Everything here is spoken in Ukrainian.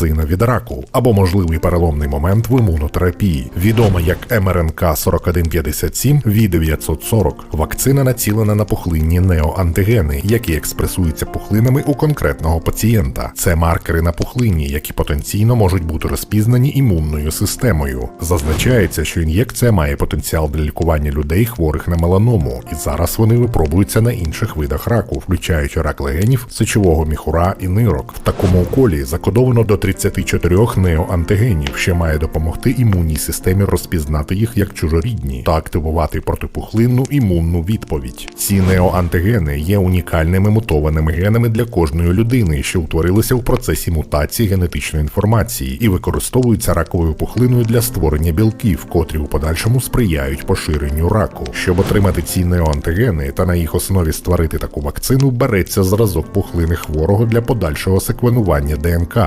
вакцина від раку або можливий переломний момент в імунотерапії, відома як МРНК 4157 v 940 Вакцина націлена на пухлинні неоантигени, які експресуються пухлинами у конкретного пацієнта. Це маркери на пухлині, які потенційно можуть бути розпізнані імунною системою. Зазначається, що ін'єкція має потенціал для лікування людей, хворих на меланому, і зараз вони випробуються на інших видах раку, включаючи рак легенів, сечового міхура і нирок. В такому уколі закодовано до 34 неоантигенів, що має допомогти імунній системі розпізнати їх як чужорідні та активувати протипухлинну імунну відповідь. Ці неоантигени є унікальними мутованими генами для кожної людини, що утворилися в процесі мутації генетичної інформації і використовуються раковою пухлиною для створення білків, котрі у подальшому сприяють поширенню раку. Щоб отримати ці неоантигени та на їх основі створити таку вакцину, береться зразок пухлини хворого для подальшого секвенування ДНК,